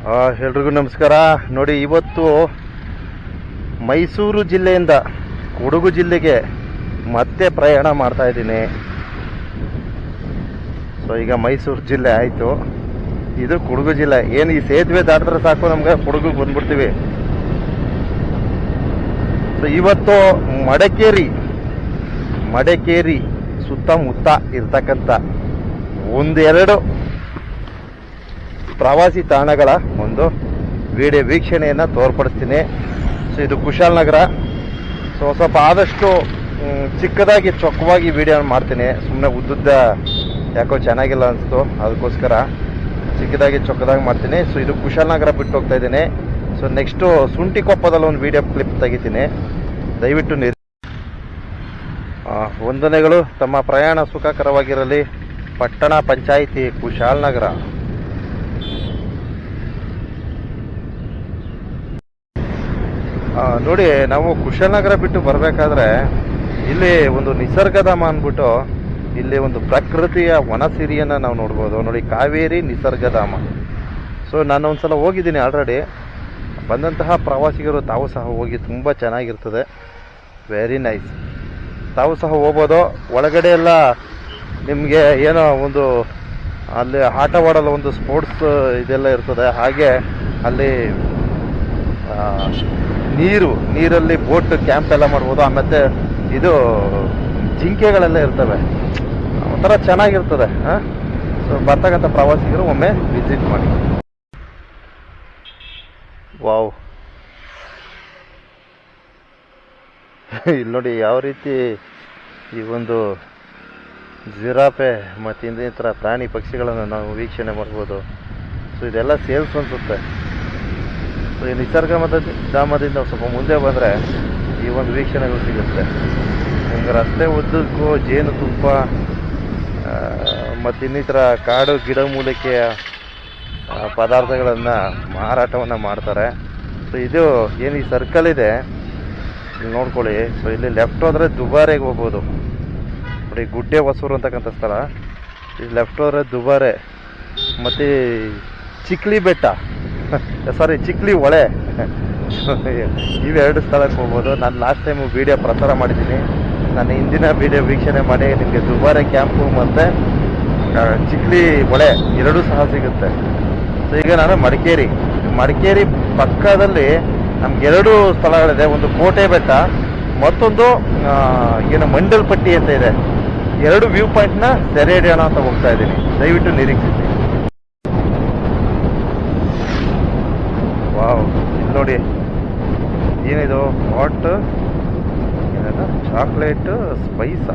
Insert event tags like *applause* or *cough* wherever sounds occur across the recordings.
ಎಲ್ರಿಗೂ ನಮಸ್ಕಾರ. ನೋಡಿ, ಇವತ್ತು ಮೈಸೂರು ಜಿಲ್ಲೆಯಿಂದ ಕೊಡಗು ಜಿಲ್ಲೆಗೆ ಮತ್ತೆ ಪ್ರಯಾಣ ಮಾಡ್ತಾ ಇದ್ದೀನಿ. ಸೊ ಈಗ ಮೈಸೂರು ಜಿಲ್ಲೆ ಆಯಿತು. ಇದು ಕೊಡಗು ಜಿಲ್ಲೆ. ಏನು ಈ ಸೇತುವೆ ದಾಟಿದ್ರೆ ಸಾಕು, ನಮ್ಗೆ ಕೊಡಗು ಬಂದ್ಬಿಡ್ತೀವಿ. ಸೊ ಇವತ್ತು ಮಡಕೇರಿ ಮಡಕೇರಿ ಸುತ್ತಮುತ್ತ ಇರ್ತಕ್ಕಂಥ ಒಂದೆರಡು ಪ್ರವಾಸಿ ತಾಣಗಳ ಒಂದು ವಿಡಿಯೋ ವೀಕ್ಷಣೆಯನ್ನು ತೋರ್ಪಡಿಸ್ತೀನಿ. ಸೊ ಇದು ಕುಶಾಲನಗರ ಸೊ ಸ್ವಲ್ಪ ಆದಷ್ಟು ಚಿಕ್ಕದಾಗಿ, ಚೊಕ್ಕವಾಗಿ ವಿಡಿಯೋ ಮಾಡ್ತೀನಿ. ಸುಮ್ಮನೆ ಉದ್ದುದ್ದ ಯಾಕೋ ಚೆನ್ನಾಗಿಲ್ಲ ಅನಿಸ್ತು. ಅದಕ್ಕೋಸ್ಕರ ಚಿಕ್ಕದಾಗಿ, ಚೊಕ್ಕದಾಗಿ ಮಾಡ್ತೀನಿ. ಸೊ ಇದು ಕುಶಾಲನಗರ ಬಿಟ್ಟು ಹೋಗ್ತಾ ಇದ್ದೀನಿ. ಸೊ ನೆಕ್ಸ್ಟು ಸುಂಟಿಕೊಪ್ಪದಲ್ಲಿ ಒಂದು ವಿಡಿಯೋ ಕ್ಲಿಪ್ ತೆಗಿತೀನಿ. ದಯವಿಟ್ಟು ನಿರ್ ವಂದನೆಗಳು. ತಮ್ಮ ಪ್ರಯಾಣ ಸುಖಕರವಾಗಿರಲಿ. ಪಟ್ಟಣ ಪಂಚಾಯಿತಿ ಕುಶಾಲನಗರ ಆ, ನೋಡಿ, ನಾವು ಕುಶಲನಗರ ಬಿಟ್ಟು ಬರಬೇಕಾದ್ರೆ ಇಲ್ಲಿ ಒಂದು ನಿಸರ್ಗಧಾಮ ಅಂದ್ಬಿಟ್ಟು ಇಲ್ಲಿ ಒಂದು ಪ್ರಕೃತಿಯ ವನಸಿರಿಯನ್ನು ನಾವು ನೋಡ್ಬೋದು. ನೋಡಿ, ಕಾವೇರಿ ನಿಸರ್ಗಧಾಮ ಸೊ ನಾನು ಒಂದ್ಸಲ ಹೋಗಿದ್ದೀನಿ ಆಲ್ರೆಡಿ ಬಂದಂತಹ ಪ್ರವಾಸಿಗರು ತಾವು ಸಹ ಹೋಗಿ ತುಂಬ ಚೆನ್ನಾಗಿರ್ತದೆ. ವೆರಿ ನೈಸ್ ತಾವು ಸಹ ಹೋಗ್ಬೋದು. ಒಳಗಡೆ ಎಲ್ಲ ನಿಮಗೆ ಏನೋ ಒಂದು ಅಲ್ಲಿ ಆಟವಾಡಲು ಒಂದು ಸ್ಪೋರ್ಟ್ಸ್ ಇದೆಲ್ಲ ಇರ್ತದೆ. ಹಾಗೆ ಅಲ್ಲಿ ನೀರು, ನೀರಲ್ಲಿ ಬೋಟ್ ಕ್ಯಾಂಪ್ ಎಲ್ಲ ಮಾಡ್ಬೋದು. ಆಮೇಲೆ ಇದು ಜಿಂಕೆಗಳೆಲ್ಲ ಇರ್ತವೆ. ಒಂಥರ ಚೆನ್ನಾಗಿರ್ತದೆ ಸೊ ಬರ್ತಕ್ಕಂಥ ಪ್ರವಾಸಿಗರು ಒಮ್ಮೆ ವಿಸಿಟ್ ಮಾಡಿ. ವಾವ್. ಇಲ್ಲಿ ನೋಡಿ ಯಾವ ರೀತಿ ಈ ಒಂದು ಜಿರಾಫೆ ಮತ್ತು ಇನ್ನಿತರ ಪ್ರಾಣಿ ಪಕ್ಷಿಗಳನ್ನು ನಾವು ವೀಕ್ಷಣೆ ಮಾಡ್ಬೋದು. ಸೊ ಇದೆಲ್ಲ ಸೇಲ್ಸ್ ಅನ್ಸುತ್ತೆ. ಸೊ ಈ ನಿಸರ್ಗ ಮತ್ತು ಧಾಮದಿಂದ ಸ್ವಲ್ಪ ಮುಂದೆ ಬಂದರೆ ಈ ಒಂದು ವೀಕ್ಷಣೆಗಳು ಸಿಗುತ್ತೆ. ನಿಮ್ಗೆ ರಸ್ತೆ ಉದ್ದಕ್ಕೂ ಜೇನು ತುಪ್ಪ ಮತ್ತು ಇನ್ನಿತರ ಕಾಡು ಗಿಡಮೂಲಿಕೆಯ ಮೂಲಿಕೆಯ ಪದಾರ್ಥಗಳನ್ನು ಮಾರಾಟವನ್ನು ಮಾಡ್ತಾರೆ. ಸೊ ಇದು ಏನು ಈ ಸರ್ಕಲ್ ಇದೆ, ಇಲ್ಲಿ ನೋಡ್ಕೊಳ್ಳಿ. ಸೊ ಇಲ್ಲಿ ಲೆಫ್ಟ್ ಹೋದರೆ ದುಬಾರೆಗೆ ಹೋಗ್ಬೋದು. ನೋಡಿ, ಗುಡ್ಡೆ ಹೊಸೂರು ಅಂತಕ್ಕಂಥ ಸ್ಥಳ. ಇಲ್ಲಿ ಲೆಫ್ಟ್ ಹೋದರೆ ದುಬಾರೆ. ಮತ್ತು ಚಿಕ್ಲಿ ಬೆಟ್ಟ *laughs* ಸಾರಿ ಚಿಕ್ಲಿ ಹೊಳೆ *laughs* ಇವೆರಡು ಸ್ಥಳಕ್ಕೆ ಹೋಗ್ಬೋದು. ನಾನು ಲಾಸ್ಟ್ ಟೈಮು ವಿಡಿಯೋ ಪ್ರಸಾರ ಮಾಡಿದ್ದೀನಿ. ನಾನು ಹಿಂದಿನ ವಿಡಿಯೋ ವೀಕ್ಷಣೆ ಮಾಡಿ ನಿಮಗೆ ದುಬಾರೆ ಕ್ಯಾಂಪು ಮತ್ತು ಚಿಕ್ಲಿ ಹೊಳೆ ಎರಡೂ ಸಹ ಸಿಗುತ್ತೆ. ಸೊ ಈಗ ನಾನು ಮಡಿಕೇರಿ. ಮಡಿಕೇರಿ ಪಕ್ಕದಲ್ಲಿ ನಮ್ಗೆ ಎರಡು ಸ್ಥಳಗಳಿದೆ. ಒಂದು ಕೋಟೆ ಬೆಟ್ಟ, ಮತ್ತೊಂದು ಏನು ಮಂಡಲ್ಪಟ್ಟಿ ಅಂತ ಇದೆ. ಎರಡು ವ್ಯೂ ಪಾಯಿಂಟ್ನ ಸೆರೆ ಹಿಡಿಯೋಣ ಅಂತ ಹೋಗ್ತಾ ಇದ್ದೀನಿ. ದಯವಿಟ್ಟು ನಿರೀಕ್ಷಿಸಿ ವಾವ್ ಇಲ್ಲಿ ನೋಡಿ. ಏನಿದು? ಹಾಟ್ ಏನೋ ಚಾಕ್ಲೇಟ್ ಸ್ಪೈಸ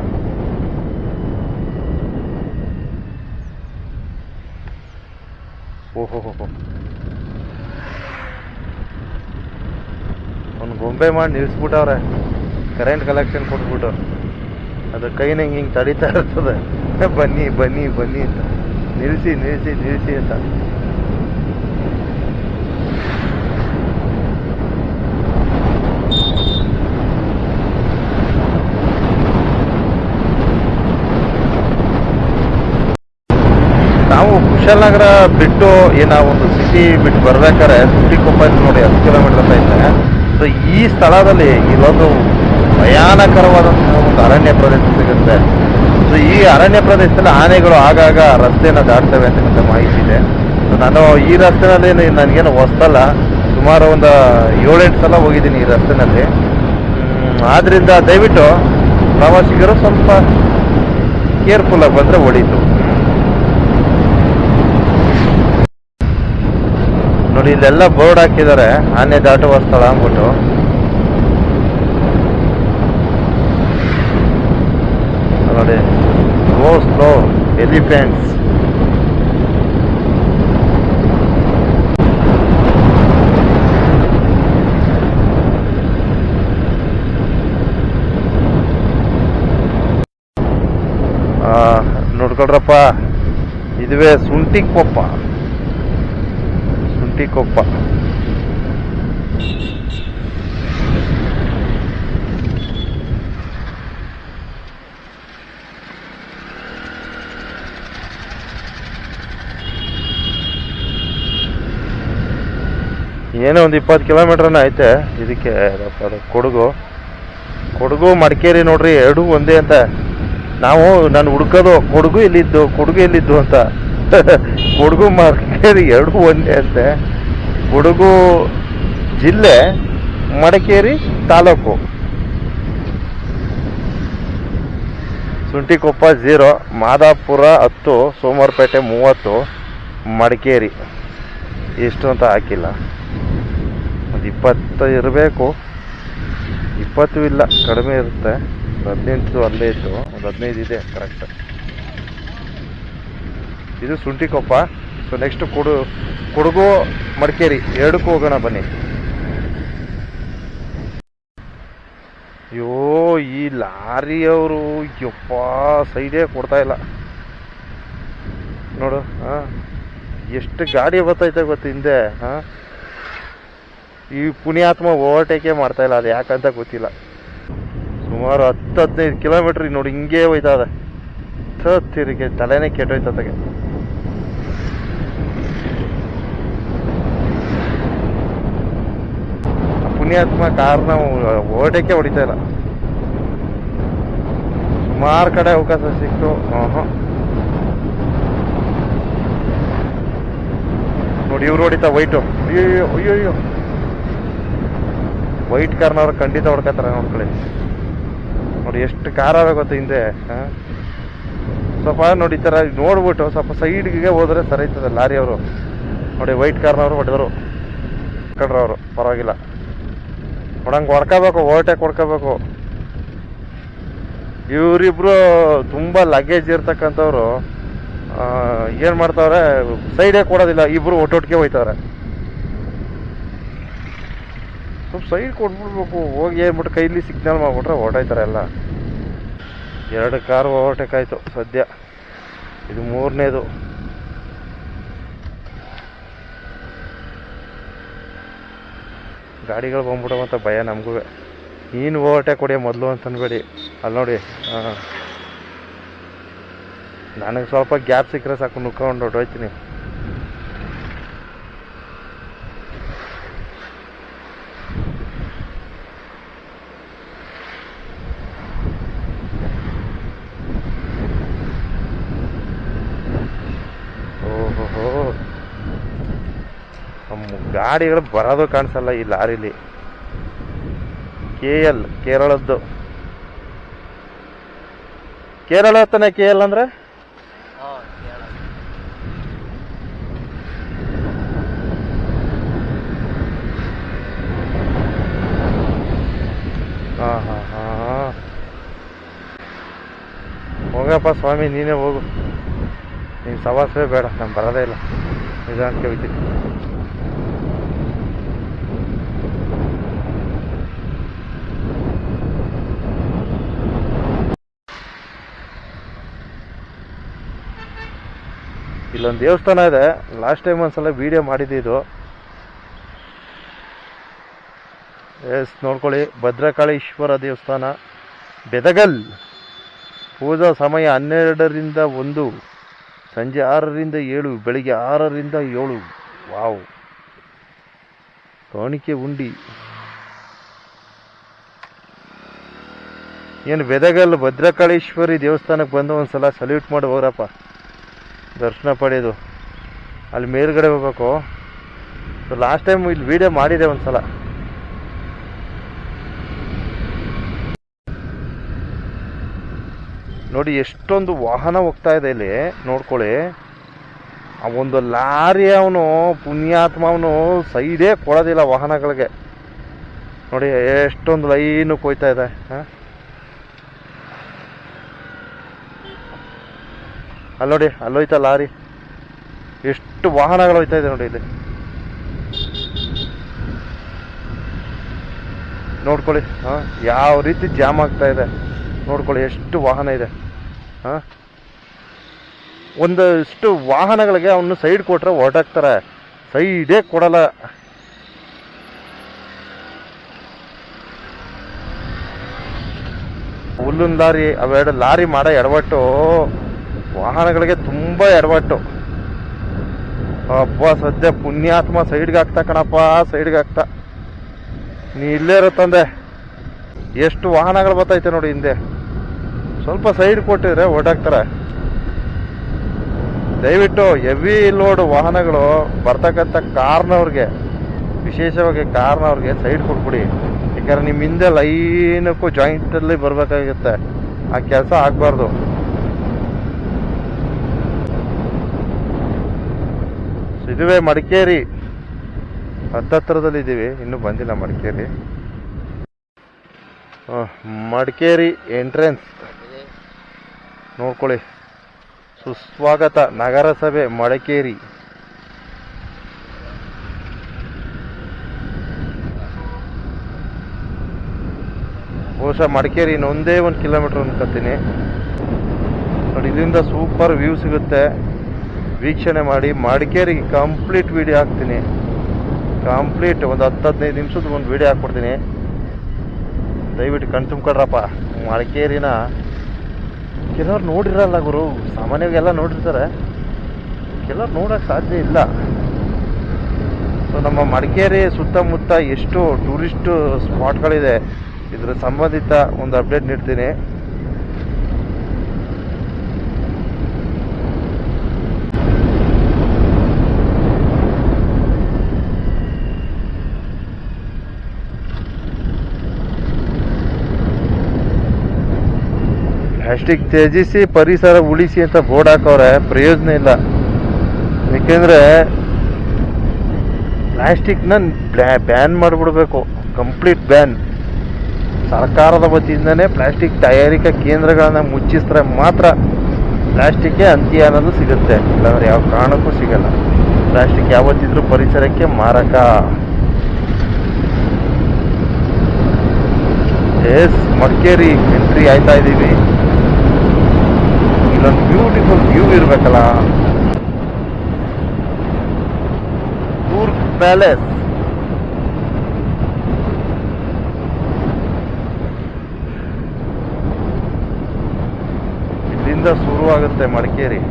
ಓಹೋ ಒಂದು ಗೊಂಬೆ ಮಾಡಿ ನಿಲ್ಸ್ಬಿಟ್ಟವ್ರೆ. ಕರೆಂಟ್ ಕಲೆಕ್ಷನ್ ಕೊಟ್ಬಿಟ್ಟು. ಅದು ಕೈನ ಹಿಂಗೆ ಹಿಂಗೆ ತಡಿತಾ ಇರ್ತದೆ. ಬನ್ನಿ ಬನ್ನಿ ಬನ್ನಿ ಅಂತ. ನಿಲ್ಲಿಸಿ ನಿಲ್ಲಿಸಿ ನಿಲ್ಲಿಸಿ ಅಂತ. ನಾವು ಕುಶಾಲನಗರ ಬಿಟ್ಟು ಏನ ಒಂದು ಸಿಟಿ ಬಿಟ್ಟು ಬರ್ಬೇಕಾದ್ರೆ ಸಿಟಿ ಕೊಪ್ಪಲ್ಲಿ ನೋಡಿ ಹತ್ತು ಕಿಲೋಮೀಟರ್ ಅಂತ ಇದ್ದಾರೆ ಸೊ ಈ ಸ್ಥಳದಲ್ಲಿ ಇಲ್ಲೊಂದು ಭಯಾನಕರವಾದಂತಹ ಒಂದು ಅರಣ್ಯ ಪ್ರದೇಶ ಸಿಗುತ್ತೆ. ಸೊ ಈ ಅರಣ್ಯ ಪ್ರದೇಶದಲ್ಲಿ ಆನೆಗಳು ಆಗಾಗ ರಸ್ತೆಯನ್ನು ದಾಟ್ತವೆ ಅಂತಕ್ಕಂಥ ಮಾಹಿತಿ ಇದೆ. ಸೊ ನಾನು ಈ ರಸ್ತೆನಲ್ಲಿ ನನಗೇನು ಹೊಸ್ತಲ್ಲ. ಸುಮಾರು ಒಂದು ಏಳೆಂಟು ಸಲ ಹೋಗಿದ್ದೀನಿ ಈ ರಸ್ತೆನಲ್ಲಿ. ಆದ್ದರಿಂದ ದಯವಿಟ್ಟು ಪ್ರವಾಸಿಗರು ಸ್ವಲ್ಪ ಕೇರ್ಫುಲ್ಲಾಗಿ ಬಂದರೆ ಒಳೀತು. ನೋಡಿ ಇಲ್ಲೆಲ್ಲ ಬೋರ್ಡ್ ಹಾಕಿದ್ದಾರೆ. ಆನೆ ದಾಟುವ ಸ್ಥಳ ಅಂದ್ಬಿಟ್ಟು. ನೋಡಿ ಗೋ ಸ್ಲೋ ಎಲಿಫೆಂಟ್ಸ್ ನೋಡ್ಕೊಳ್ರಪ್ಪ, ಇದುವೇ ಸುಂಟಿ ಕೊಪ್ಪ ಏನೋ ಒಂದು ಇಪ್ಪತ್ತು ಕಿಲೋಮೀಟ್ರನ್ನ ಐತೆ, ಇದಕ್ಕೆ ಕೊಡಗು. ಕೊಡಗು, ಮಡಿಕೇರಿ ನೋಡ್ರಿ, ಎರಡೂ ಒಂದೇ ಅಂತ. ನಾವು, ನಾನು ಹುಡ್ಕೋದು, ಕೊಡಗು ಇಲ್ಲಿದ್ದು ಕೊಡಗು ಇಲ್ಲಿದ್ದು ಅಂತ. ಕೊಡಗು ಮಡಿಕೇರಿ ಎರಡೂ ಒಂದೇ ಅಂತೆ. ಕೊಡಗು ಜಿಲ್ಲೆ ಮಡಿಕೇರಿ ತಾಲೂಕು. ಸುಂಟಿಕೊಪ್ಪ ಝೀರೋ ಮಾದಾಪುರ ಹತ್ತು, ಸೋಮವಾರಪೇಟೆ ಮೂವತ್ತು, ಮಡಿಕೇರಿ. ಎಷ್ಟು ಅಂತ ಹಾಕಿಲ್ಲ. ಒಂದು ಇಪ್ಪತ್ತು ಇರಬೇಕು. ಇಪ್ಪತ್ತು ಇಲ್ಲ, ಕಡಿಮೆ ಇರುತ್ತೆ. ಹದಿನೆಂಟು ಅಲ್ಲೇ ಇತ್ತು. ಒಂದು ಹದಿನೈದು ಇದೆ ಕರೆಕ್ಟ್ ಇದು ಸುಂಟಿಕೊಪ್ಪ ಸೊ ನೆಕ್ಸ್ಟ್ ಕೊಡು, ಕೊಡಗು, ಮಡಿಕೇರಿ, ಎರಡಕ್ಕೂ ಹೋಗೋಣ ಬನ್ನಿ. ಅಯ್ಯೋ, ಈ ಲಾರಿಯವರು, ಯಪ್ಪ, ಸೈಡೇ ಕೊಡ್ತಾ ಇಲ್ಲ. ನೋಡು, ಹಾ, ಎಷ್ಟು ಗಾಡಿ ಬರ್ತೈತೆ ಗೊತ್ತು ಹಿಂದೆ, ಹಾ. ಈ ಪುಣ್ಯಾತ್ಮ ಓವರ್ಟೇಕೆ ಮಾಡ್ತಾ ಇಲ್ಲ, ಅದು ಯಾಕಂತ ಗೊತ್ತಿಲ್ಲ. ಸುಮಾರು ಹತ್ತು ಹದಿನೈದು ಕಿಲೋಮೀಟ್ರ್ ನೋಡಿ, ಹಿಂಗೇ ಹೋಯ್ತಾ ಇದೆ. ತಿರುಗಿ ತಲೆನೇ ಕೆಟ್ಟೋಯ್ತಗೆ ಪುಣ್ಯಾತ್ಮ ಕಾರ್ನ ಓಡಕ್ಕೆ ಹೊಡಿತಾ ಇಲ್ಲ. ಸುಮಾರು ಕಡೆ ಅವಕಾಶ ಸಿಕ್ತು. ನೋಡಿ, ಇವ್ರು ಹೊಡಿತಾ ವೈಟು. ಅಯ್ಯೋ ಅಯ್ಯೋ ಅಯ್ಯೋ ವೈಟ್ ಕಾರ್ನವ್ರು ಖಂಡಿತ ಹೊಡ್ಕೊತಾರೆ ನೋಡ್ಕೊಳ್ಳಿ ನೋಡಿ, ಎಷ್ಟು ಕಾರ್ ಗೊತ್ತಾ ಹಿಂದೆ? ಸ್ವಲ್ಪ ನೋಡಿ ಥರ ನೋಡ್ಬಿಟ್ಟು ಸ್ವಲ್ಪ ಸೈಡ್ಗೆ ಹೋದ್ರೆ ಸರಿ ಲಾರಿ ಅವರು. ನೋಡಿ, ವೈಟ್ ಕಾರ್ನವ್ರು ಹೊಡೆದರು. ಕಡ್ರವರು ಪರವಾಗಿಲ್ಲ. ನೋಡಂಗೆ ಹೊಡ್ಕೋಬೇಕು ಓವರ್ಟೇಕ್ ಹೊಡ್ಕೋಬೇಕು ಇವರಿಬ್ರು ತುಂಬ ಲಗೇಜ್ ಇರ್ತಕ್ಕಂಥವ್ರು ಏನು ಮಾಡ್ತಾವ್ರೆ ಸೈಡೇ ಕೊಡೋದಿಲ್ಲ, ಇಬ್ರು ಒಟ್ಟೊಟ್ಟಿಗೆ ಹೋಯ್ತವ್ರೆ. ಸ್ವಲ್ಪ ಸೈಡ್ ಕೊಟ್ಬಿಡ್ಬೇಕು, ಹೋಗಿ ಏನ್ಬಿಟ್ಟು ಕೈಲಿ ಸಿಗ್ನಲ್ ಮಾಡ್ಬಿಟ್ರೆ ಹೊರ್ಟೋಯ್ತಾರೆ ಎಲ್ಲ. ಎರಡು ಕಾರ್ ಓವರ್ಟೇಕ್ ಆಯಿತು ಸದ್ಯ. ಇದು ಮೂರನೇದು. ಗಾಡಿಗಳು ಬಂದ್ಬಿಡವಂತ ಭಯ ನಮಗೂ. ನೀನು ಓವರ್ಟೇಕ್ ಕೊಡಿ ಮೊದಲು ಅಂತ ಅನ್ಬೇಡಿ. ಅಲ್ಲಿ ನೋಡಿ ನನಗೆ ಸ್ವಲ್ಪ ಗ್ಯಾಪ್ ಸಿಕ್ಕರೆ ಸಾಕು ನುಕ್ಕೊಂಡು ಹೊರ್ಟೋಯ್ತೀನಿ ಓಹೋ ನಮ್ಮ ಗಾಡಿಗಳು ಬರೋದು ಕಾಣಿಸಲ್ಲ ಈ ಲಾರಿಲಿ. ಕೆ ಎಲ್, ಕೇರಳದ್ದು. ಕೇರಳ ತಾನೆ ಕೆ ಎಲ್ ಅಂದ್ರೆ? ಹಾ. ಹೋಗಪ್ಪ ಸ್ವಾಮಿ, ನೀನೇ ಹೋಗು. ನೀನು ಸವಾಸವೇ ಬೇಡ, ನಾನು ಬರೋದೇ ಇಲ್ಲ. ನಿಧಾನಕ್ಕೆ ಹೋಗ್ತೀನಿ. ಇಲ್ಲೊಂದು ದೇವಸ್ಥಾನ ಇದೆ. ಲಾಸ್ಟ್ ಟೈಮ್ ಒಂದ್ಸಲ ವಿಡಿಯೋ ಮಾಡಿದ್ದು ಎಸ್ ನೋಡ್ಕೊಳ್ಳಿ. ಭದ್ರಕಾಳೀಶ್ವರ ದೇವಸ್ಥಾನ. ಬೆದಗಲ್. ಪೂಜಾ ಸಮಯ ಹನ್ನೆರಡರಿಂದ ಒಂದು. ಸಂಜೆ ಆರರಿಂದ ಏಳು, ಬೆಳಿಗ್ಗೆ ಆರರಿಂದ ಏಳು. ವಾವ್. ಕಾಣಿಕೆ ಉಂಡಿ. ಏನು ಬೆದಗಲ್ ಭದ್ರಕಾಳೀಶ್ವರಿ ದೇವಸ್ಥಾನಕ್ಕೆ ಬಂದು ಒಂದ್ಸಲ ಸಲ್ಯೂಟ್ ಮಾಡಿ ದರ್ಶನ ಪಡೆಯೋದು ಅಲ್ಲಿ ಮೇಲ್ಗಡೆ ಹೋಗ್ಬೇಕು. ಸೊ ಲಾಸ್ಟ್ ಟೈಮ್ ಇಲ್ಲಿ ವೀಡಿಯೋ ಮಾಡಿದೆ ಒಂದ್ಸಲ. ನೋಡಿ, ಎಷ್ಟೊಂದು ವಾಹನ ಹೋಗ್ತಾ ಇದೆ ಇಲ್ಲಿ, ನೋಡ್ಕೊಳ್ಳಿ. ಆ ಒಂದು ಲಾರಿ ಅವನು, ಪುಣ್ಯಾತ್ಮ ಅವನು ಸೈಡೇ ಕೊಡೋದಿಲ್ಲ ವಾಹನಗಳಿಗೆ. ನೋಡಿ, ಎಷ್ಟೊಂದು ಲೈನು ಕೊಯ್ತಾ ಇದೆ, ಹಾ? ಅಲ್ಲಿ ನೋಡಿ ಅಲ್ಲೋಯ್ತಾ ಲಾರಿ. ಎಷ್ಟು ವಾಹನಗಳು ಹೋಯ್ತಾ ಇದೆ ನೋಡಿ ಇಲ್ಲಿ. ನೋಡ್ಕೊಳ್ಳಿ, ಹಾಂ, ಯಾವ ರೀತಿ ಜಾಮ್ ಆಗ್ತಾ ಇದೆ. ನೋಡ್ಕೊಳ್ಳಿ, ಎಷ್ಟು ವಾಹನ ಇದೆ. ಹಾಂ. ಒಂದಷ್ಟು ವಾಹನಗಳಿಗೆ ಅವನು ಸೈಡ್ ಕೊಟ್ರೆ ಹೊರಟಾಕ್ತಾರೆ. ಸೈಡೇ ಕೊಡಲ್ಲ. ಹುಲ್ಲಿನ ಲಾರಿ ಅವೆರಡು ಲಾರಿ ಮಾಡೋ ಎಡವಟ್ಟು. ವಾಹನಗಳಿಗೆ ತುಂಬ ಎಡವಟ್ಟು. ಅಬ್ಬ, ಸದ್ಯ ಪುಣ್ಯಾತ್ಮ ಸೈಡ್ಗೆ ಹಾಕ್ತಾ ಕಣಪ್ಪ ಸೈಡ್ಗೆ ಹಾಕ್ತಾ ನೀ ಇಲ್ಲೇ ಇರುತ್ತಂದೆ ತಂದೆ. ಎಷ್ಟು ವಾಹನಗಳು ಬರ್ತೈತೆ ನೋಡಿ ಹಿಂದೆ. ಸ್ವಲ್ಪ ಸೈಡ್ ಕೊಟ್ಟಿದ್ರೆ ಓಡಾಕ್ತಾರೆ. ದಯವಿಟ್ಟು ಹೆವಿ ಲೋಡ್ ವಾಹನಗಳು ಬರ್ತಕ್ಕಂಥ ಕಾರ್ನವ್ರಿಗೆ, ವಿಶೇಷವಾಗಿ ಕಾರ್ನವ್ರಿಗೆ ಸೈಡ್ ಕೊಟ್ಬಿಡಿ. ಯಾಕಂದ್ರೆ ನಿಮ್ಮ ಹಿಂದೆ ಲೈನಕ್ಕೂ ಜಾಯಿಂಟಲ್ಲಿ ಬರಬೇಕಾಗುತ್ತೆ ಆ ಕೆಲಸ ಆಗಬಾರ್ದು. ಇದುವೇ ಮಡಿಕೇರಿ. ಹತ್ತತ್ರದಲ್ಲಿ ಇದ್ದೀವಿ ಇನ್ನೂ ಬಂದಿಲ್ಲ ಮಡಿಕೇರಿ. ಮಡಿಕೇರಿ ಎಂಟ್ರೆನ್ಸ್. ನೋಡ್ಕೊಳ್ಳಿ. ಸುಸ್ವಾಗತ ನಗರಸಭೆ ಮಡಿಕೇರಿ. ಬಹುಶಃ ಮಡಿಕೇರಿ ಇನ್ನೊಂದೇ ಒಂದು ಕಿಲೋಮೀಟರ್ ಅನ್ಕೋತೀನಿ. ನೋಡಿ ಇದರಿಂದ ಸೂಪರ್ ವ್ಯೂ ಸಿಗುತ್ತೆ. ವೀಕ್ಷಣೆ ಮಾಡಿ ಮಡಿಕೇರಿಗೆ ಕಂಪ್ಲೀಟ್ ವಿಡಿಯೋ ಹಾಕ್ತೀನಿ. ಕಂಪ್ಲೀಟ್ ಒಂದು ಹತ್ತು ಹದಿನೈದು ನಿಮಿಷದ ಒಂದು ವಿಡಿಯೋ ಹಾಕ್ಬಿಡ್ತೀನಿ ದಯವಿಟ್ಟು ಕಣ್ ತುಂಬ್ಕೊಡ್ರಪ್ಪ. ಮಡಿಕೇರಿನ ಕೆಲವ್ರು ನೋಡಿರಲ್ಲ ಗುರು ಸಾಮಾನ್ಯವಾಗಿ ಎಲ್ಲ ನೋಡಿರ್ತಾರೆ. ಕೆಲವ್ರು ನೋಡೋಕೆ ಸಾಧ್ಯ ಇಲ್ಲ. ಸೊ ನಮ್ಮ ಮಡಿಕೇರಿ ಸುತ್ತಮುತ್ತ ಎಷ್ಟು ಟೂರಿಸ್ಟ್ ಸ್ಪಾಟ್ಗಳಿದೆ ಇದರ ಸಂಬಂಧಿತ ಒಂದು ಅಪ್ಡೇಟ್ ನೀಡ್ತೀನಿ. ಪ್ಲಾಸ್ಟಿಕ್ ತ್ಯಜಿಸಿ ಪರಿಸರ ಉಳಿಸಿ ಅಂತ ಬೋರ್ಡ್ ಹಾಕವ್ರೆ, ಪ್ರಯೋಜನ ಇಲ್ಲ. ಏಕೆಂದ್ರೆ ಪ್ಲಾಸ್ಟಿಕ್ನ ಬ್ಯಾನ್ ಮಾಡಿಬಿಡ್ಬೇಕು, ಕಂಪ್ಲೀಟ್ ಬ್ಯಾನ್. ಸರ್ಕಾರದ ವತಿಯಿಂದನೇ ಪ್ಲಾಸ್ಟಿಕ್ ತಯಾರಿಕಾ ಕೇಂದ್ರಗಳನ್ನ ಮುಚ್ಚಿಸಿದ್ರೆ ಮಾತ್ರ ಪ್ಲಾಸ್ಟಿಕ್ಗೆ ಅಂತ್ಯ ಅನ್ನೋದು ಸಿಗುತ್ತೆ. ಇಲ್ಲಾಂದ್ರೆ ಯಾವ ಕಾರಣಕ್ಕೂ ಸಿಗಲ್ಲ. ಪ್ಲಾಸ್ಟಿಕ್ ಯಾವತ್ತಿದ್ರೂ ಪರಿಸರಕ್ಕೆ ಮಾರಕ. ಎಸ್ ಮಡಿಕೇರಿ ಎಂಟ್ರಿ ಆಯ್ತಾ ಇದ್ದೀವಿ ಇಲ್ಲೊಂದು ಬ್ಯೂಟಿಫುಲ್ ವ್ಯೂ ಇರಬೇಕಲ್ಲ. ಕೂರ್ಗ್ ಪ್ಯಾಲೇಸ್ ಇಲ್ಲಿಂದ ಶುರುವಾಗುತ್ತೆ ಮಡಿಕೇರಿ.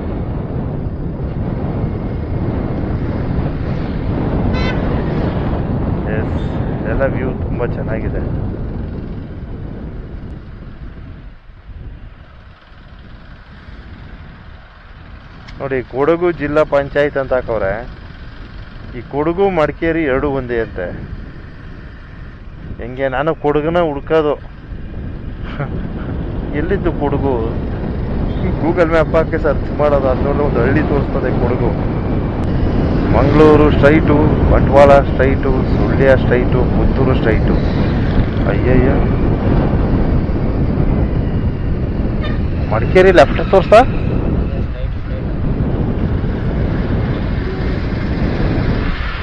ಎಲ್ಲ ವ್ಯೂ ತುಂಬಾ ಚೆನ್ನಾಗಿದೆ. ನೋಡಿ, ಕೊಡಗು ಜಿಲ್ಲಾ ಪಂಚಾಯತ್ ಅಂತ ಹಾಕವ್ರೆ ಈ ಕೊಡಗು, ಮಡಿಕೇರಿ ಎರಡು ಒಂದೇ ಅಂತೆ. ಹೆಂಗೆ, ನಾನು ಕೊಡಗನ ಹುಡ್ಕೋದು. ಎಲ್ಲಿದ್ದು ಕೊಡಗು? ಗೂಗಲ್ ಮ್ಯಾಪ್ ಹಾಕಿ ಸರ್ಚ್ ಮಾಡೋದು, ಅದರಲ್ಲಿ ಒಂದು ಹಳ್ಳಿ ತೋರಿಸ್ತದೆ Kodagu. Mangaluru straight, Bantwal straight, Sullia straight, Puttur straight. ಅಯ್ಯಯ್ಯ. ಮಡಿಕೇರಿ ಲೆಫ್ಟ್ ತೋರಿಸ್ತಾ?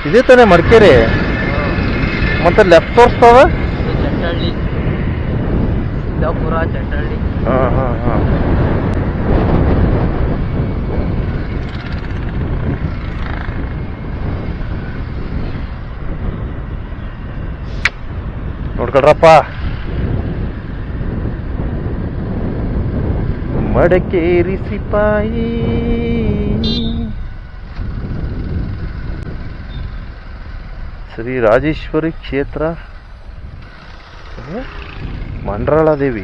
ಇದೇ ತಾನೇ ಮಡಿಕೇರಿ. ಮತ್ತೆ ಲೆಫ್ಟ್ ತೋರಿಸ್ತವ? ಚಟ್ಟಳ್ಳಿ ಸಿದ್ದಾಪುರ ಚಟ್ಟಳ್ಳಿ ಹಾಂ ಹಾಂ ಹಾಂ. ನೋಡ್ಕೊಳ್ರಪ್ಪ. ಮಡಕೇರಿ ಸಿಪಾಯಿ. ಶ್ರೀ ರಾಜೇಶ್ವರಿ ಕ್ಷೇತ್ರ ಮಂಡ್ರಾಳ ದೇವಿ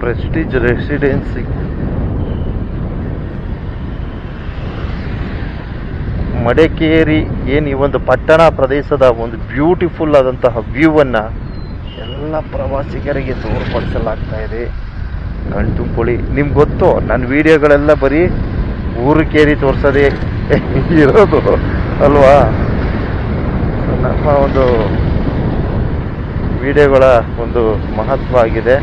ಪ್ರೆಸ್ಟೀಜ್ ರೆಸಿಡೆನ್ಸಿ ಮಡಿಕೇರಿ ಏನು ಈ ಒಂದು ಪಟ್ಟಣ ಪ್ರದೇಶದ ಒಂದು ಬ್ಯೂಟಿಫುಲ್ ಆದಂತಹ ವ್ಯೂವನ್ನು ಎಲ್ಲ ಪ್ರವಾಸಿಗರಿಗೆ ತೋರ್ಪಡಿಸಲಾಗ್ತಾ ಇದೆ. ಕಣ್ತುಂಬಳಿ ನಿಮ್ಗೆ ಗೊತ್ತು ನನ್ನ ವಿಡಿಯೋಗಳೆಲ್ಲ ಬರೀ ಊರು ಕೇರಿ ತೋರಿಸೋದೇ *laughs* ಇರೋದು, ಅಲ್ವಾ? ನಮ್ಮ ಒಂದು ವಿಡಿಯೋಗಳ ಒಂದು ಮಹತ್ವ ಆಗಿದೆ.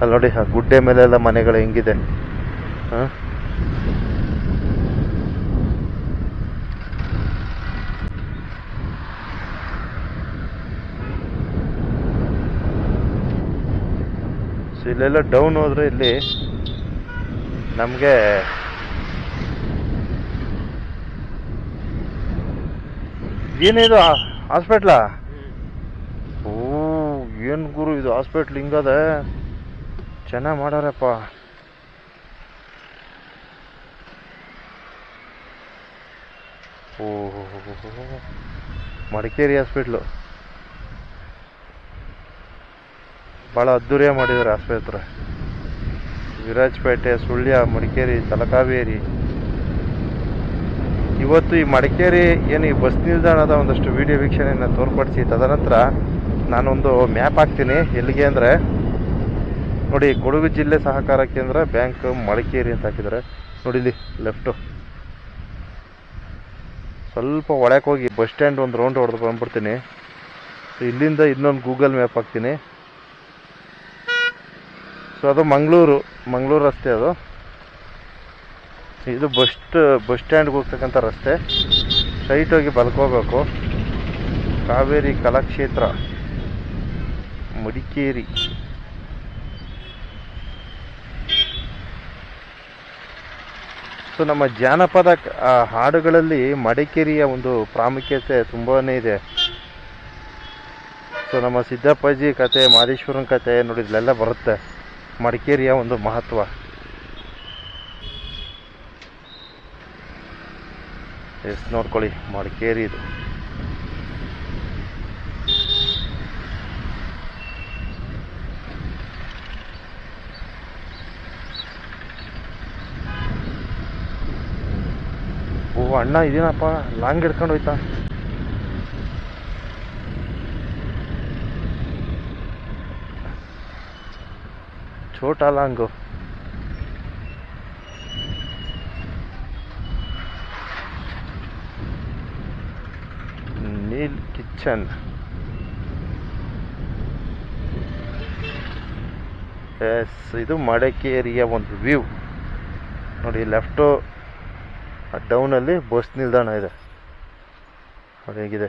ಅಲ್ಲಿ ನೋಡಿ, ಆ ಗುಡ್ಡೆ ಮೇಲೆಲ್ಲ ಮನೆಗಳು ಹೆಂಗಿದೆ? ಹ? ಇಲ್ಲೆಲ್ಲ ಡೌನ್ ಹೋದ್ರೆ ಇಲ್ಲಿ ನಮಗೆ ಏನಿದು? ಹಾಸ್ಪಿಟ್ಲಾ ಓ, ಏನು ಗುರು ಇದು? ಹಾಸ್ಪಿಟ್ಲ್ ಹಿಂಗದ? ಚೆನ್ನಾಗಿ ಮಾಡಾರಪ್ಪ. ಓ ಮಡಿಕೇರಿ ಹಾಸ್ಪಿಟ್ಲು ಭಾಳ ಅದ್ದೂರಿಯಾಗಿ ಮಾಡಿದ್ದಾರೆ ಆಸ್ಪತ್ರೆ ವಿರಾಜಪೇಟೆ, ಸುಳ್ಯ, ಮಡಿಕೇರಿ, ತಲಕಾವೇರಿ. ಇವತ್ತು ಈ ಮಡಿಕೇರಿ ಏನು ಈ ಬಸ್ ನಿಲ್ದಾಣದ ಒಂದಷ್ಟು ವಿಡಿಯೋ ವೀಕ್ಷಣೆಯನ್ನು ತೋರ್ಪಡಿಸಿ ತದನಂತರ ನಾನೊಂದು ಮ್ಯಾಪ್ ಹಾಕ್ತೀನಿ. ಎಲ್ಲಿಗೆ ಅಂದರೆ ನೋಡಿ, ಕೊಡಗು ಜಿಲ್ಲೆ ಸಹಕಾರ ಕೇಂದ್ರ ಬ್ಯಾಂಕ್ ಮಡಿಕೇರಿ ಅಂತ ಹಾಕಿದ್ದಾರೆ. ನೋಡಿ ಇಲ್ಲಿ, ಲೆಫ್ಟು. ಸ್ವಲ್ಪ ಒಳಕ್ಕೆ ಹೋಗಿ ಬಸ್ ಸ್ಟ್ಯಾಂಡ್ ಒಂದು ರೌಂಡ್ ಹೊಡೆದು ಬಂದ್ಬಿಡ್ತೀನಿ. ಇಲ್ಲಿಂದ ಇನ್ನೊಂದು ಗೂಗಲ್ ಮ್ಯಾಪ್ ಹಾಕ್ತೀನಿ. ಸೊ ಅದು ಮಂಗಳೂರು. ಮಂಗಳೂರು ರಸ್ತೆ ಅದು. ಇದು ಬಸ್ ಬಸ್ ಸ್ಟ್ಯಾಂಡ್ಗೆ ಹೋಗ್ತಕ್ಕಂಥ ರಸ್ತೆ. ಸ್ಟ್ರೈಟ್ ಹೋಗಿ ಬಲ್ಕೋಬೇಕು ಕಾವೇರಿ ಕಲಾಕ್ಷೇತ್ರ. ಮಡಿಕೇರಿ. ಸೊ ನಮ್ಮ ಜಾನಪದ ಹಾಡುಗಳಲ್ಲಿ ಮಡಿಕೇರಿಯ ಒಂದು ಪ್ರಾಮುಖ್ಯತೆ ತುಂಬಾ ಇದೆ. ಸೊ ನಮ್ಮ ಸಿದ್ದಪ್ಪಾಜಿ ಕತೆ, ಮಾದೇಶ್ವರನ ಕತೆ ನೋಡಿ ಇಲ್ಲೆಲ್ಲ ಬರುತ್ತೆ. ಮಡಿಕೇರಿಯ ಒಂದು ಮಹತ್ವ. ಎಸ್ ನೋಡ್ಕೊಳ್ಳಿ ಮಡಿಕೇರಿ ಇದು. ಓ ಅಣ್ಣ ಇದೇನಪ್ಪ ಲಾಂಗ್ ಹಿಡ್ಕೊಂಡು ಹೋಯ್ತಾ? ಛೋಟಾ ಲಾಂಗು ನೀಲ್ ಕಿಚನ್ ಎಸ್ ಇದು ಮಡಕೇರಿಯ ಒಂದು ವ್ಯೂ ನೋಡಿ ಲೆಫ್ಟು ಡೌನಲ್ಲಿ ಬಸ್ ನಿಲ್ದಾಣ ಇದೆ. ನೋಡಿ, ಹೇಗಿದೆ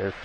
ಎಸ್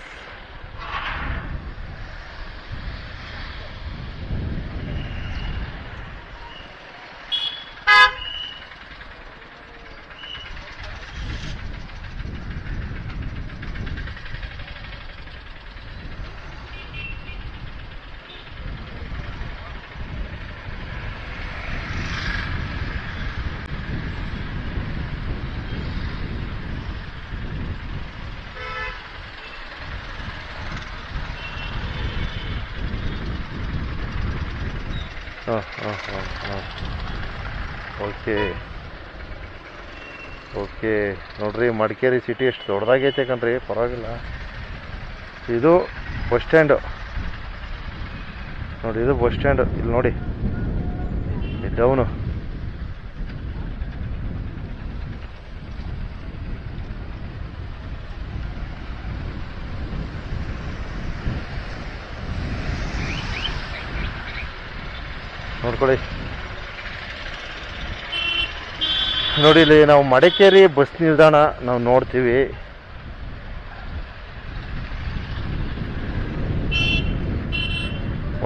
ಹಾಂ ಹಾಂ ಹಾಂ ಓಕೆ ಓಕೆ ನೋಡ್ರಿ, ಮಡಿಕೇರಿ ಸಿಟಿ ಎಷ್ಟು ದೊಡ್ಡದಾಗೈತೆ ಕಣ್ರಿ. ಪರವಾಗಿಲ್ಲ. ಇದು ಬಸ್ ಸ್ಟ್ಯಾಂಡು ನೋಡಿ, ಇದು ಬಸ್ ಸ್ಟ್ಯಾಂಡು ಇಲ್ಲಿ ನೋಡಿ. ಡೌನು ನೋಡ್ಕೊಳ್ಳಿ. ನೋಡಿ, ಇಲ್ಲಿ ನಾವು ಮಡಿಕೇರಿ ಬಸ್ ನಿಲ್ದಾಣ ನಾವು ನೋಡ್ತೀವಿ.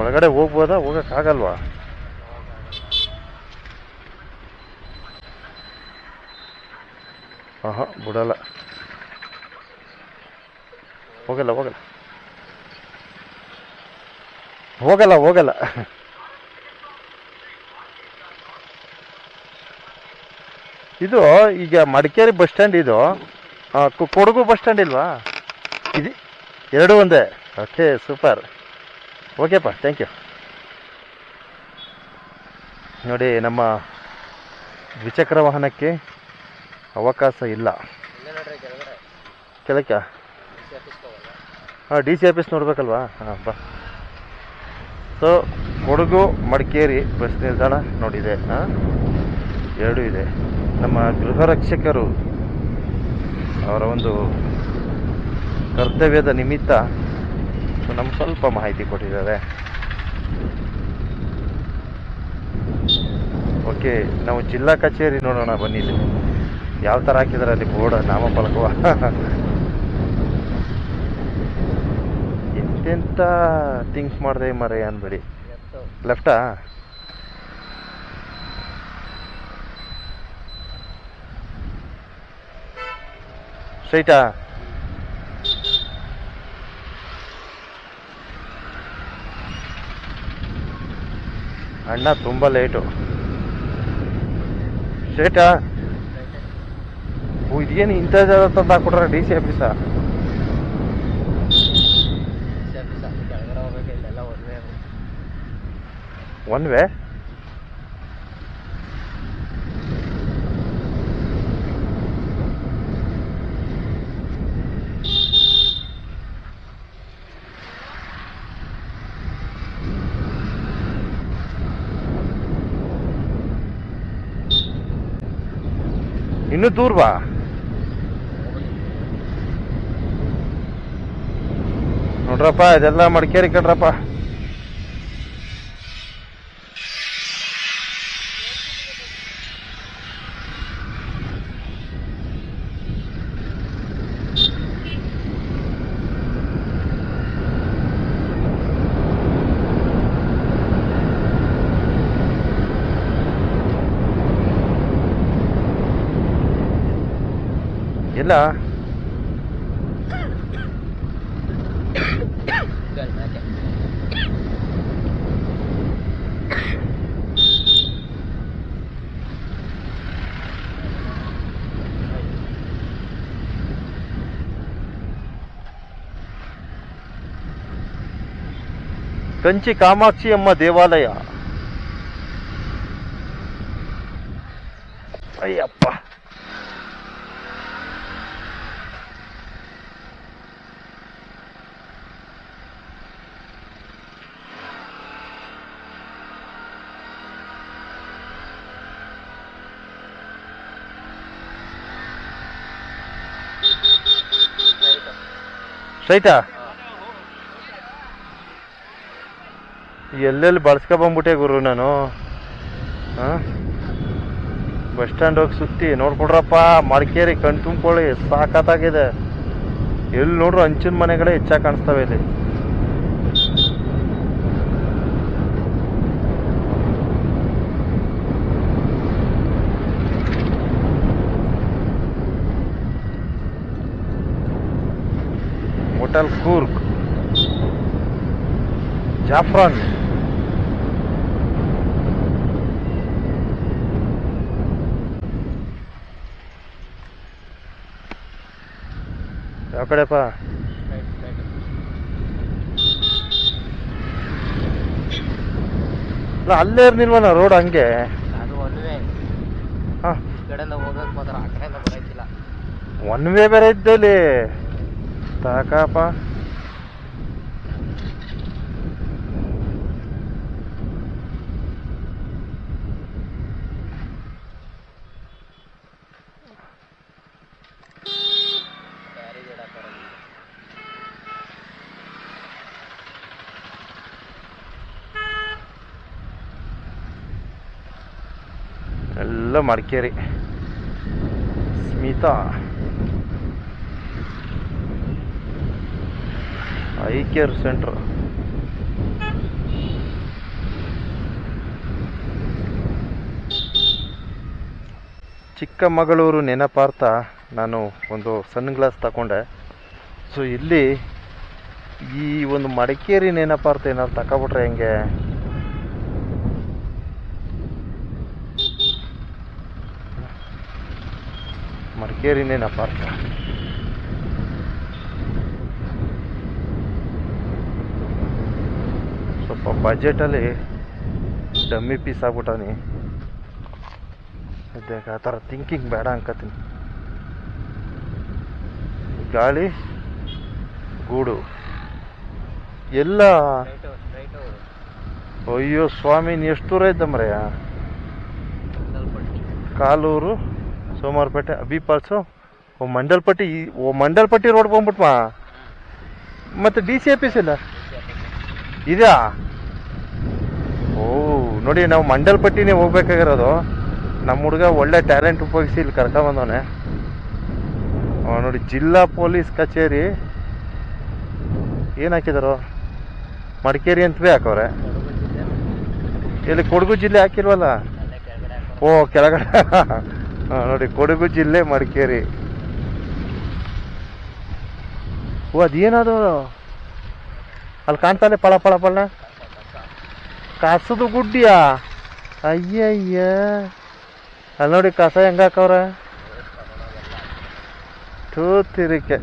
ಒಳಗಡೆ ಹೋಗ್ಬೋದಾ? ಹೋಗಕ್ಕಾಗಲ್ವಾ ಹಾಂ ಬಿಡಲ್ಲ. ಹೋಗಲ್ಲ ಹೋಗಲ್ಲ. ಹೋಗಲ್ಲ ಹೋಗಲ್ಲ. ಇದು ಈಗ ಮಡಿಕೇರಿ ಬಸ್ ಸ್ಟ್ಯಾಂಡ್ ಇದು ಕೊಡಗು ಬಸ್ ಸ್ಟ್ಯಾಂಡ್ ಇಲ್ವಾ? ಇದು ಎರಡು ಒಂದೇ. Okay, super. ಓಕೆಪ್ಪ, thank you. ನೋಡಿ, ನಮ್ಮ ದ್ವಿಚಕ್ರ ವಾಹನಕ್ಕೆ ಅವಕಾಶ ಇಲ್ಲ. ಕೆಳಕ್ಕೆ? ಹಾಂ, ಡಿ ಸಿ ಆಫೀಸ್ ನೋಡ್ಬೇಕಲ್ವಾ? ಹಾಂ, ಬಾ. ಸೊ ಕೊಡಗು ಮಡಿಕೇರಿ ಬಸ್ ನಿಲ್ದಾಣ ನೋಡಿದೆ. ಹಾಂ, ಎರಡೂ ಇದೆ. ನಮ್ಮ ಗೃಹ ರಕ್ಷಕರು ಅವರ ಒಂದು ಕರ್ತವ್ಯದ ನಿಮಿತ್ತ ನಮ್ಗೆ ಸ್ವಲ್ಪ ಮಾಹಿತಿ ಕೊಟ್ಟಿದ್ದಾರೆ. ಓಕೆ ನಾವು ಜಿಲ್ಲಾ ಕಚೇರಿ ನೋಡೋಣ ಬನ್ನಿ ಇಲ್ಲಿ. ಯಾವ ಥರ ಹಾಕಿದ್ದಾರೆ ಅಲ್ಲಿ ಬೋರ್ಡ್ ನಾಮಫಲಕವ? ಎಂತೆಂಥ ಥಿಂಕ್ಸ್ ಮಾಡಿದೆ ಮರೆ ಅನ್ಬೇಡಿ. ಲೆಫ್ಟಾ ಸ್ಟ್ರೈಟಾ ಅಣ್ಣ ತುಂಬ ಲೇಟು. ಸೇಟಾ ಓ ಇದೇನು ಇಂಥ ಜಾಗ ತಂದು ಹಾಕ್ಬಿಟ್ರೆ D C office? One way ಇನ್ನೂ ದೂರ ಬಾ. ನೋಡ್ರಪ್ಪ ಇದೆಲ್ಲ ಮಡಿಕೇರಿ ಕಣ್ರಪ್ಪ. ಇಲ್ಲ ಕಂಚಿ ಕಾಮಾಕ್ಷಿ ಅಮ್ಮ ದೇವಾಲಯ ಸ್ಟ್ರೈಟಾ ಎಲ್ಲೆಲ್ಲಿ ಬಳಸ್ಕೊ ಬಂದ್ಬಿಟ್ಟೆ ಗುರು ನಾನು? ಹಾಂ? ಬಸ್ ಸ್ಟ್ಯಾಂಡ್ ಹೋಗಿ ಸುತ್ತಿ ನೋಡ್ಕೊಡ್ರಪ್ಪ, ಮಡಿಕೇರಿ ಕಣ್ ತುಂಬ್ಕೊಳ್ಳಿ ಸಾಕತ್ತಾಗಿದೆ ಎಲ್ಲಿ ನೋಡ್ರು ಹಂಚಿನ ಮನೆಗಳೇ ಹೆಚ್ಚಾಗಿ ಕಾಣಿಸ್ತಾವೆ ಇಲ್ಲಿ. ಹೋಟೆಲ್ ಕೂರ್ಗ್ ಜಾಫ್ರಾನ್ ಯಾವ ಕಡೆಪ್ಪ? ಅಲ್ಲ ಇರ್ನಿಲ್ವನ ರೋಡ್ ಹಂಗೆ. ಒನ್ ವೇ ಬೇರೆ ಇದ್ದಲ್ಲಿ ಹಾಕೋರು ಎಲ್ಲ Madikeri. Smita. Eye care centre Chikkamagaluru ನೆನಪಾರ್ಥ ನಾನು ಒಂದು ಸನ್ ಗ್ಲಾಸ್ ತಗೊಂಡೆ. ಸೊ ಇಲ್ಲಿ ಈ ಒಂದು ಮಡಿಕೇರಿ ನೆನಪಾರ್ಥ ಏನಾದ್ರು ತಗೊಬಿಟ್ರೆ ಹೆಂಗೆ? ಮಡಿಕೇರಿ ನೆನಪಾರ್ಥ ಸ್ವಲ್ಪ ಬಜೆಟಲ್ಲಿ ಡಮ್ಮಿ ಪೀಸ್ ಸದ್ಯಕ್ಕೆ ಆ ಥರ ಥಿಂಕಿಂಗ್ ಬೇಡ ಅನ್ಕೋತೀನಿ ಗಾಳಿ ಗೂಡು. ಎಲ್ಲ. ಅಯ್ಯೋ ಸ್ವಾಮಿ ಎಷ್ಟು ದೂರ ಇದ್ದ ಮರೆಯ ಕಾಲೂರು ಸೋಮವಾರಪೇಟೆ ಅಬಿ ಪಾಲ್ಸು ಓ ಮಂಡಲ್ಪಟ್ಟಿ ಓ ಮಂಡಲ್ಪಟ್ಟಿ ರೋಡ್ ಬಂದ್ಬಿಟ್ವಾ ಮತ್ತೆ ಡಿ ಸಿ ಆಫೀಸ್ ಇಲ್ಲ? ಇದಾ ಓ ನೋಡಿ, ನಾವು ಮಂಡಲ್ಪಟ್ಟಿನೇ ಹೋಗ್ಬೇಕಾಗಿರೋದು. ನಮ್ಮ ಹುಡುಗ ಒಳ್ಳೆ ಟ್ಯಾಲೆಂಟ್ ಉಪಯೋಗಿಸಿ ಇಲ್ಲಿ ಕರ್ಕೊಂಬಂದವನೆ. ಬಂದವನೆ ನೋಡಿ, ಜಿಲ್ಲಾ ಪೊಲೀಸ್ ಕಚೇರಿ. ಏನು ಹಾಕಿದಾರೋ? ಮಡಿಕೇರಿ ಅಂತವೇ ಹಾಕವ್ರೆ. ಇಲ್ಲಿ ಕೊಡಗು ಜಿಲ್ಲೆ ಹಾಕಿಲ್ವಲ್ಲ? ಓ, ಕೆಳಗಡೆ. *laughs* ನೋಡಿ, ಕೊಡಗು ಜಿಲ್ಲೆ, ಮಡಿಕೇರಿ. ಓ, ಅದೇನದು? ಅಲ್ಲಿ ಕಾಣ್ತಾನೆ ಪಳ ಪಳ ಪಳ. ಕಸದು ಗುಡ್ಡಿಯಾ? ಅಯ್ಯಯ್ಯ. ಅಲ್ಲಿ ನೋಡಿ ಕಸ ಹೆಂಗ ಹಾಕವ್ರ? ತೂತಿರಿಕೆ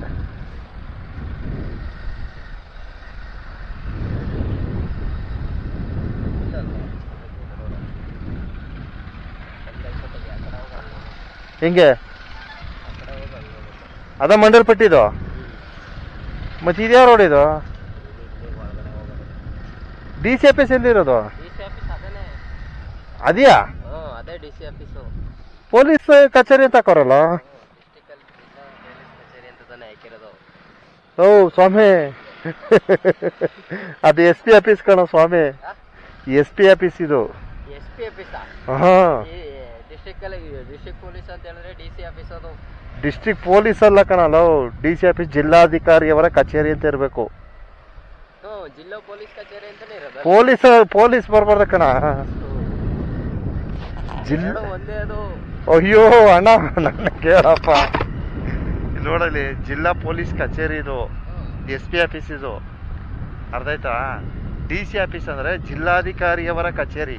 ಹಿಂಗೆ? ಅದ ಮಂಡಲ್ಪಟ್ಟಿದು? ಮತ್ತೆ ಇದ್ಯಾವ ರೋಡ್ ಇದು? ಡಿ ಸಿ ಆಫೀಸ್ ಎಲ್ಲಿರೋದು? ಅದ್ಯಾ? ಪೊಲೀಸ್ ಕಚೇರಿ ಅಂತ ಹಾಕೋರಲ್ಲ ಓ ಸ್ವಾಮಿ. ಅದು ಎಸ್ ಪಿ ಆಫೀಸ್ ಕಣ ಸ್ವಾಮಿ. ಎಸ್ ಪಿ ಆಫೀಸ್ ಇದು. ಡಿಸ್ಟಿಕ್ ಪೊಲೀಸ್ ಅಲ್ಲ ಕಣಲ್ಲ ಡಿ ಸಿ ಆಫೀಸ್ ಜಿಲ್ಲಾಧಿಕಾರಿಯವರ ಕಚೇರಿ ಅಂತ ಇರಬೇಕು. ಜಿಲ್ಲಾ ಪೊಲೀಸ್ ಕಚೇರಿ ಅಂತಲೇ ಇರೋದು ಪೊಲೀಸ್ ಪೊಲೀಸ್ ಬರ್ಬಾರ್ದ ಕಣ. ಜಿಲ್ಲಾ ಒಂದೇ ಅದು. ಅಯ್ಯೋ ಅಣ್ಣ ನನ್ನ ಕೇಳಪ್ಪ. ಇಲ್ಲಿ ನೋಡಲಿ ಜಿಲ್ಲಾ ಪೊಲೀಸ್ ಕಚೇರಿ ಇದು ಎಸ್ ಪಿ ಆಫೀಸ್ ಇದು ಅರ್ಧಾಯ್ತಾ ಆಯ್ತಾ? ಡಿ ಸಿ ಆಫೀಸ್ ಅಂದ್ರೆ ಜಿಲ್ಲಾಧಿಕಾರಿಯವರ ಕಚೇರಿ.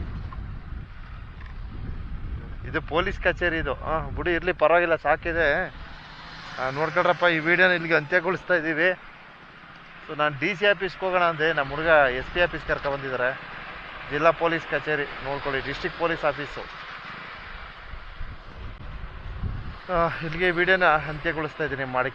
ಇದು ಪೊಲೀಸ್ ಕಚೇರಿ ಇದು ಹಾಂ ಬಿಡಿ ಇರಲಿ ಪರವಾಗಿಲ್ಲ ಸಾಕಿದೆ. ನೋಡ್ಕೊಡ್ರಪ್ಪ ನೋಡ್ಕೊಳ್ರಪ್ಪ ಈ ವಿಡಿಯೋನ ಇಲ್ಲಿಗೆ ಅಂತ್ಯಗೊಳಿಸ್ತಾ ಇದ್ದೀವಿ. ಸೊ ನಾನು ಡಿ ಸಿ ಆಫೀಸ್ಗೆ ಹೋಗೋಣ ಅಂದೆ. ನಮ್ಮ ಹುಡುಗ ಎಸ್ ಪಿ ಆಫೀಸ್ ಕರ್ಕೊ ಬಂದಿದ್ದಾರೆ ಜಿಲ್ಲಾ ಪೊಲೀಸ್ ಕಚೇರಿ, ನೋಡ್ಕೊಳ್ಳಿ ಡಿಸ್ಟ್ರಿಕ್ಟ್ ಪೊಲೀಸ್ ಆಫೀಸು ಇಲ್ಲಿಗೆ ವಿಡಿಯೋನ ಅಂತ್ಯಗೊಳಿಸ್ತಾ ಇದ್ದೀನಿ. ಮಡಿಕೆ